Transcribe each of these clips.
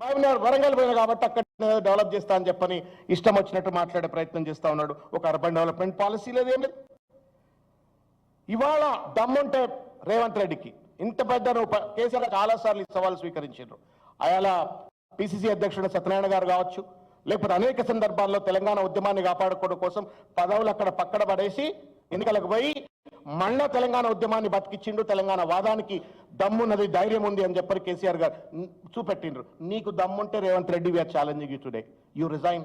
మహబూబ్నగర్ వరంగల్ పోయినా కాబట్టి అక్కడ డెవలప్ చేస్తా అని చెప్పని ఇష్టం వచ్చినట్టు మాట్లాడే ప్రయత్నం చేస్తా ఉన్నాడు. ఒక అర్బన్ డెవలప్మెంట్ పాలసీ లేదు ఏం లేదు. ఇవాళ దమ్ముంటే రేవంత్ రెడ్డికి. ఇంత పెద్ద నువ్వు కేసీఆర్ చాలా సార్లు ఈ సవాల్ స్వీకరించారు. అయాల పిసిసి అధ్యక్షుడు సత్యనారాయణ గారు కావచ్చు లేకపోతే అనేక సందర్భాల్లో తెలంగాణ ఉద్యమాన్ని కాపాడుకోవడం కోసం పదవులు అక్కడ పక్కన పడేసి ఎన్నికలకు పోయి మళ్ళా తెలంగాణ ఉద్యమాన్ని బతికిచ్చిండు తెలంగాణ వాదానికి దమ్మున్నది ధైర్యం ఉంది అని చెప్పారు కేసీఆర్ గారు. చూపెట్టిండ్రు. నీకు దమ్ముంటే Revanth Reddy we are challenging you today you resign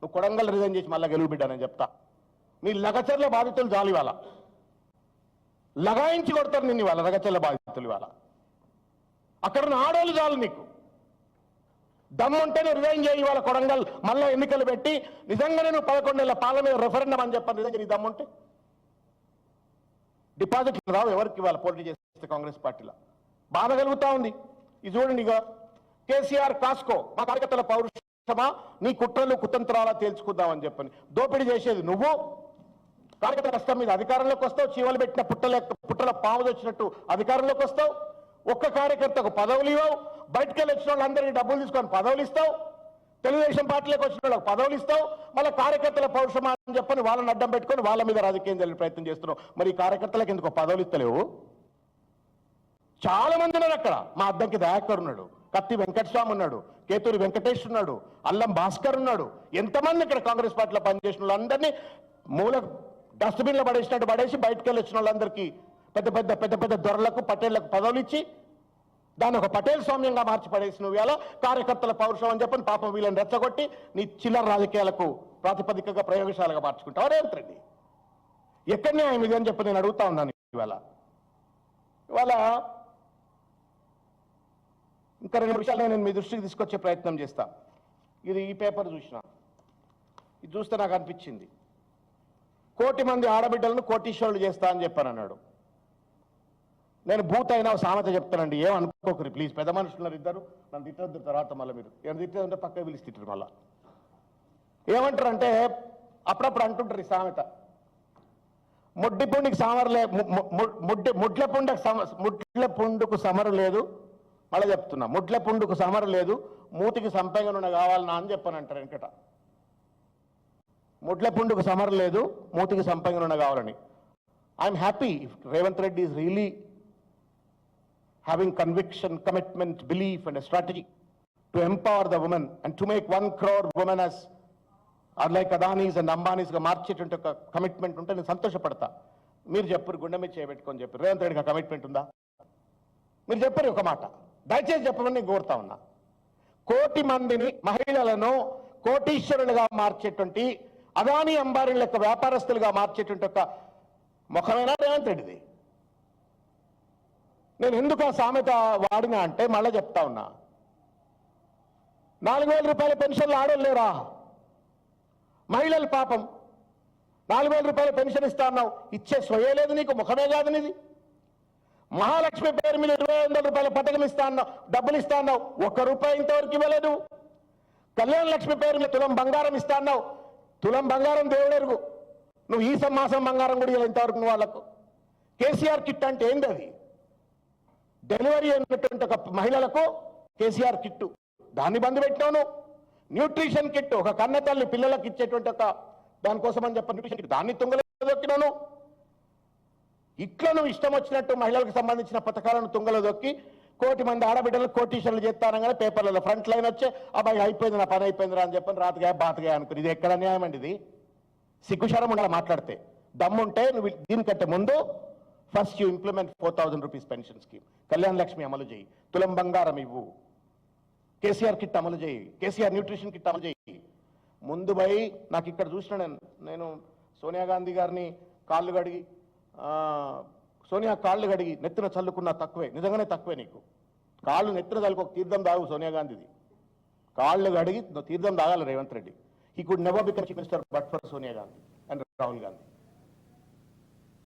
నువ్వు కొడంగల్ రిజైన్ చేసి మళ్ళీ గెలువు బిడ్డానని చెప్తా. నీ లగచర్ల బాధితులు జాలి వాళ్ళ లగాయించి కొడతారు నిన్ను ఇవాళ రగచల్ల బాధితులు ఇవాళ. అక్కడ ఆడోళ్ళు చాలు నీకు. దమ్ముంటేనే రిజైన్ చేయి ఇవాళ కొడంగల్. మళ్ళీ ఎన్నికలు పెట్టి నిజంగానే నువ్వు పదకొండేళ్ళ పాలన మీద రెఫరెండం అని చెప్పాను నిజంగా నీ దమ్ముంటే డిపాజిట్లు రావు ఎవరికి ఇవ్వాలి? పోటీ చేస్తే కాంగ్రెస్ పార్టీలో. బాధ కలుగుతా ఉంది. ఇది చూడండి ఇక కేసీఆర్ కాస్కో మా కార్యకర్తల పౌరుషమా? నీ కుట్రలు కుతంత్రాలా తేల్చుకుందామని చెప్పని. దోపిడీ చేసేది నువ్వు. కార్యకర్త కష్టం మీద అధికారంలోకి వస్తావు. చీవలు పెట్టిన పుట్టల పుట్టల పాము వచ్చినట్టు అధికారంలోకి వస్తావు. ఒక్క కార్యకర్తకు పదవులు ఇవ్వవు. బయటకెళ్ళి వచ్చిన వాళ్ళందరికీ డబ్బులు తీసుకొని పదవులు ఇస్తావు. తెలుగుదేశం పార్టీలోకి వచ్చిన వాళ్ళకి పదవులు ఇస్తావు మళ్ళీ కార్యకర్తల పౌరుషమా అని చెప్పని వాళ్ళని అడ్డం పెట్టుకొని వాళ్ళ మీద రాజకీయం జరిగే ప్రయత్నం చేస్తున్నావు మరి కార్యకర్తలకు ఎందుకు పదవులు ఇస్తలేవు? చాలా మంది ఉన్నారు అక్కడ. మా అద్దంకి దయాకర్ ఉన్నాడు కత్తి వెంకటస్వామి ఉన్నాడు కేతూరి వెంకటేష్ ఉన్నాడు అల్లం భాస్కర్ ఉన్నాడు. ఎంతమంది ఇక్కడ కాంగ్రెస్ పార్టీలో పనిచేసిన వాళ్ళందరినీ మూల డస్ట్బిన్లో పడేసినట్టు పడేసి బయటకు వెళ్ళి వచ్చిన వాళ్ళందరికీ పెద్ద పెద్ద పెద్ద పెద్ద దొరలకు పటేళ్ళకు పదవులు ఇచ్చి దాన్ని ఒక పటేల్ స్వామ్యంగా మార్చి పడేసి నువ్వు ఎలా కార్యకర్తల పౌరుషం అని చెప్పని పాపం వీళ్ళని రెచ్చగొట్టి నీ చిల్లర రాజకీయాలకు ప్రాతిపదికగా ప్రయోగశాలగా మార్చుకుంటావు. రేవంత్ రెడ్డి ఎక్కడ న్యాయం ఇది అని చెప్పి నేను అడుగుతా ఉన్నాను ఇవాళ. ఇవాళ ఇంకా రెండు విషయాలు నేను మీ దృష్టికి తీసుకొచ్చే ప్రయత్నం చేస్తా. ఇది ఈ పేపర్ చూసిన. ఇది చూస్తే నాకు అనిపించింది. కోటి మంది ఆడబిడ్డలను కోటీశ్వరులు చేస్తా అని చెప్పాను అన్నాడు నేను భూత అయినా సామెత చెప్తానండి. ఏమనుకోకరు ప్లీజ్ పెద్ద మనుషులు ఇద్దరు. నన్ను తిట్టద్దు తర్వాత మళ్ళీ మీరు. ఏం తిట్టేదంటే పక్క పిలిచి తిట్టరు మళ్ళా. ఏమంటారు అంటే అప్పుడప్పుడు అంటుంటారు ఈ సామెత. ముడ్డి పుండికి సమరు లే ముడ్డి ముడ్ల పుండకు సమ ముడ్ల పుండుకు సమరు లేదు. మళ్ళీ చెప్తున్నా ముడ్ల పుండుకు సమరు లేదు. మూతికి సంపంగనున్న నూనె కావాలన్నా అని చెప్పాను అంటారు వెంకట. ముడ్ల పుండుకు సమరు లేదు మూతికి సంపంగనున్న కావాలని. I'm happy Revanth Reddy is really having conviction commitment belief and a to to the women and to make one one women women are like Adanis and అంబానీస్గా మార్చేటువంటి ఒక కమిట్మెంట్ ఉంటే నేను సంతోషపడతా. మీరు చెప్పరు గుండె మీద చేయబెట్టుకొని చెప్పారు. రేవంత్ రెడ్డికి ఆ కమిట్మెంట్ ఉందా? మీరు చెప్పరు ఒక మాట. దయచేసి చెప్పమని నేను కోరుతా ఉన్నా. కోటి మందిని మహిళలను కోటీశ్వరులుగా మార్చేటువంటి అదానీ అంబానీ లెక్క వ్యాపారస్తులుగా మార్చేటువంటి ఒక ముఖమైన రేవంత్ రెడ్డిది? నేను ఎందుకు ఆ సామెత వాడినా అంటే మళ్ళీ చెప్తా ఉన్నా. నాలుగు వేల రూపాయల పెన్షన్లు ఆడలేరా మహిళలు పాపం. నాలుగు వేల రూపాయల పెన్షన్ ఇస్తా అన్నావు. ఇచ్చే స్వయలేదు నీకు ముఖమే కాదు నీది. మహాలక్ష్మి పేరు మీద ఇరవై వందల రూపాయల పథకం ఇస్తా అన్నావు డబ్బులు ఇస్తా అన్నావు. ఒక్క రూపాయి ఇంతవరకు ఇవ్వలేదు. కళ్యాణ లక్ష్మి పేరు మీద తులం బంగారం ఇస్తా అన్నావు. తులం బంగారం దేవుడెరుగు నువ్వు ఈ సమాసం బంగారం కూడా ఇవ్వలేదు ఇంతవరకు నువ్వు వాళ్ళకు. కేసీఆర్ కిట్ అంటే ఏంది అది? డెలివరీ అయినటువంటి ఒక మహిళలకు కేసీఆర్ కిట్టు. దాన్ని బంద్ పెట్టాను న్యూట్రిషన్ కిట్ ఒక కన్న తల్లి పిల్లలకు ఇచ్చేటువంటి ఒక దానికోసం అని చెప్పి న్యూట్రిషన్ కిట్ దాన్ని తుంగలదొక్కినాను ఇట్లా నువ్వు ఇష్టం వచ్చినట్టు మహిళలకు సంబంధించిన పథకాలను తుంగలదొక్కి కోటి మంది ఆడబిడ్డలు కోటీశ్వరులు చేస్తానగానే పేపర్లలో ఫ్రంట్ లైన్ వచ్చే అబ్బాయి అయిపోయింది నా పని అయిపోయింది రా అని చెప్పని రాతగా బాతగా అనుకుని. ఇది ఎక్కడ న్యాయం అండి ఇది సిగ్గుశరం ఉండాలి మాట్లాడితే. దమ్ముంటే నువ్వు దీనికంటే ముందు first you implement four thousand rupees pension scheme Kalyan Lakshmi అమలు చేయి తులం బంగారం ఇవ్వు కేసీఆర్ కిట్ అమలు చేయి కేసీఆర్ న్యూట్రిషన్ కిట్ అమలు చేయి ముందు పోయి నాకు ఇక్కడ చూసిన నేను నేను సోనియా గాంధీ గారిని కాళ్ళు కడిగి సోనియా కాళ్ళు కడిగి నెత్తిన చల్లుకున్న తక్కువే. నిజంగానే తక్కువే నీకు. కాళ్ళు నెత్తిన చల్లుకో తీర్థం దాగు సోనియా గాంధీది. కాళ్ళు కడిగి తీర్థం తాగాలి Revanth Reddy. He could never become chief minister but for Sonia Gandhi and Rahul Gandhi